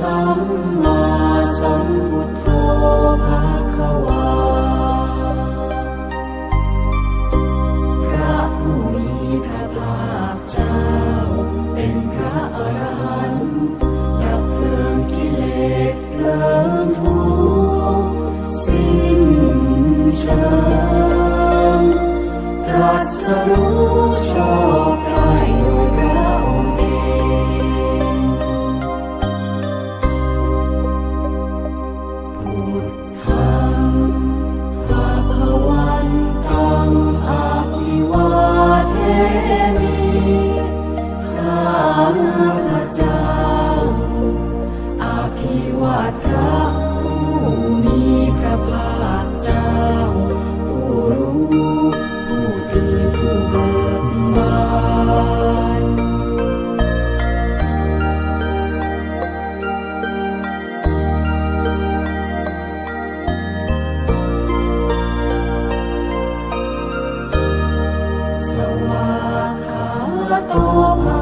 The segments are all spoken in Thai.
สัมม ก็ตัว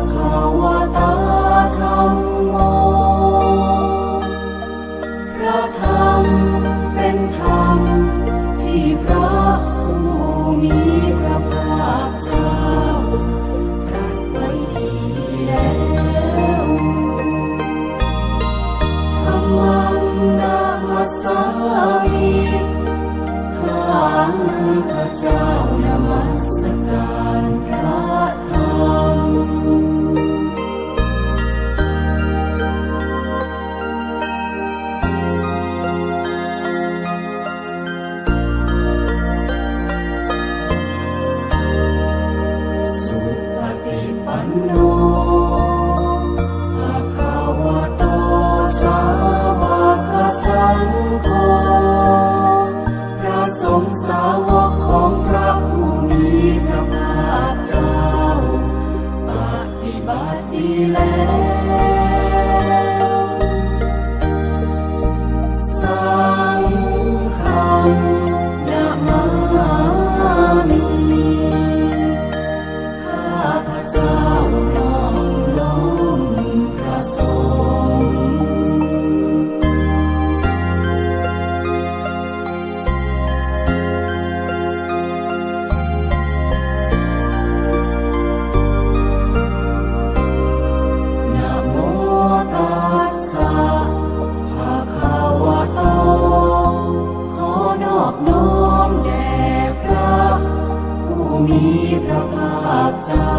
มีพระภาคเจ้า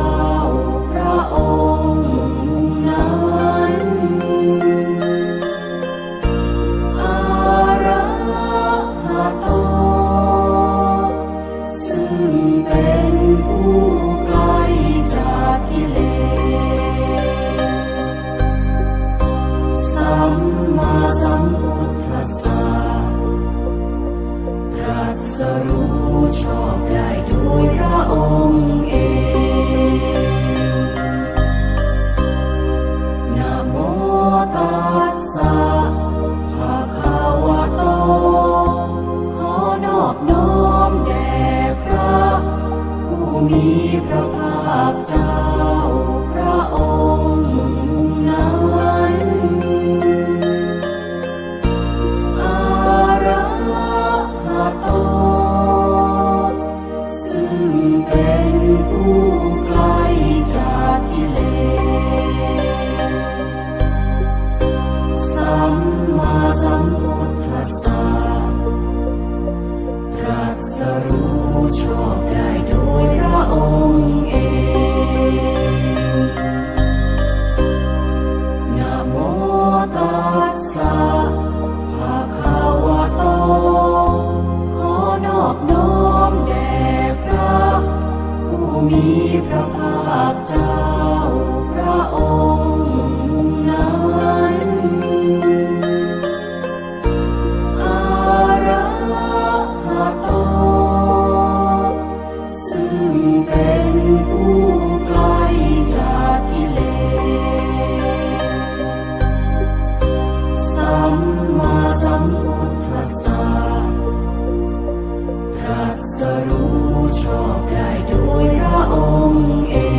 สรู้ชอบได้โดยพระองค์เอง แด่พระ ผู้มีพระภาคเจ้าพระองค์ cho đại đội ra ông em.